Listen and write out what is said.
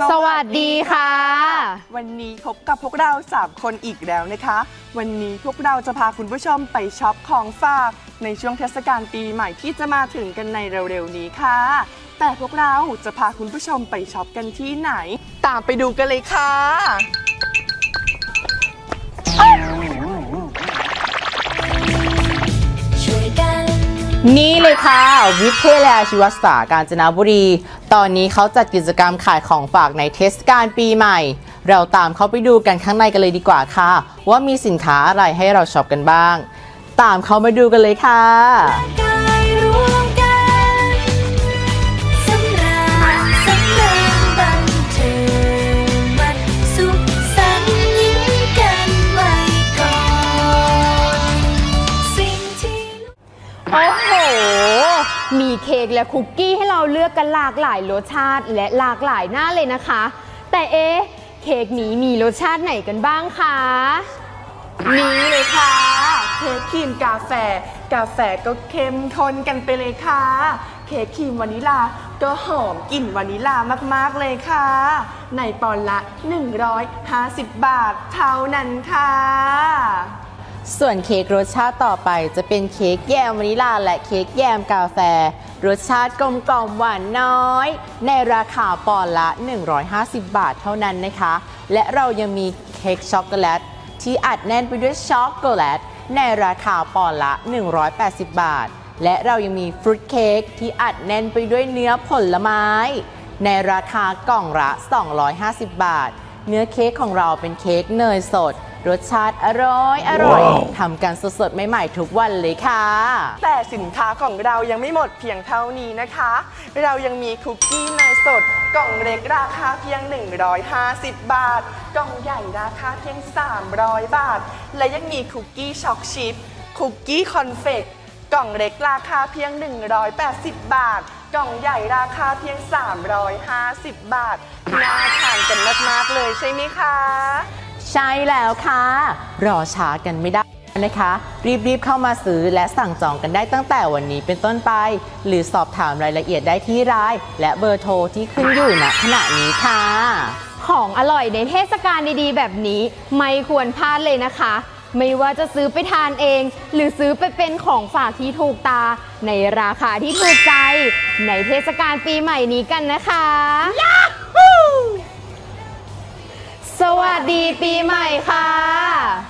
สวัสดีค่ะ วันนี้พบกับพวกเรา 3 คนอีกแล้วนะคะ วันนี้พวกเราจะพาคุณผู้ชมไปช็อปของฝาก ในช่วงเทศกาลปีใหม่ที่จะมาถึงกันในเร็วๆนี้ค่ะ แต่พวกเราจะพาคุณผู้ชมไปช็อปกันที่ไหน ตามไปดูกันเลยค่ะ นี่เลยค่ะ วิทยาลัยชีวศาสตร์กาญจนบุรี ตอนนี้เขาจัดกิจกรรมขายของฝากในเทศกาลปีใหม่ เราตามเขาไปดูกันข้างในกันเลยดีกว่าค่ะ ว่ามีสินค้าอะไรให้เราช็อปกันบ้าง ตามเขามาดูกันเลยค่ะ เค้กและคุกกี้ให้เราเลือกกันหลากหลายรสชาติ และหลากหลายหน้าเลยนะคะ แต่เอ๊ะเค้กนี้มีรสชาติไหนกันบ้างคะนี่เลยค่ะ เค้กครีมกาแฟ กาแฟก็เข้มข้นกันไปเลยค่ะ เค้กครีมวานิลา ก็หอมกลิ่นวานิลามากๆเลยค่ะ ในปอนละ 150 บาทเท่านั้นค่ะ ส่วนเค้กรสชาติต่อไปจะเป็นเค้กแยมวานิลาและเค้กแยมกาแฟ รสชาติกลมกล่อมหวานน้อย ในราคาปอนด์ละ 150 บาทเท่านั้นนะคะ และเรายังมีเค้กช็อกโกแลตที่อัดแน่นไปด้วยช็อกโกแลตในราคาปอนด์ละ 180 บาท และเรายังมีฟรุตเค้กที่อัดแน่นไปด้วยเนื้อผลไม้ ในราคากล่องละ 250 บาท เนื้อเค้กของเราเป็นเค้กเนยสด รสชาติอร่อย อร่อย ทำกันสดๆ ใหม่ๆ ทุกวันเลยค่ะ แต่สินค้าของเรายังไม่หมดเพียงเท่านี้นะคะ เรายังมีคุกกี้เนยสด กล่องเล็กราคาเพียง 150 บาท กล่องใหญ่ราคาเพียง 300 บาท และยังมีคุกกี้ช็อกชิพคุกกี้คอนเฟกกล่องเล็กราคาเพียง 180 บาท กล่องใหญ่ราคาเพียง 350 บาท น่าทานกันมาก ๆ เลยใช่ไหมคะ ใช่แล้วค่ะ รอช้ากันไม่ได้นะคะ รีบๆเข้ามาซื้อและสั่งจองกันได้ตั้งแต่วันนี้เป็นต้นไป หรือสอบถามรายละเอียดได้ที่ไลน์และเบอร์โทรที่ขึ้นอยู่ณขณะนี้ค่ะ ของอร่อยในเทศกาลดีๆ แบบนี้ไม่ควรพลาดเลยนะคะ ไม่ว่าจะซื้อไปทานเอง หรือซื้อไปเป็นของฝากที่ถูกตา ในราคาที่ถูกใจ ในเทศกาลปีใหม่นี้กันนะคะส วัสดีปีใหม่ค่ะ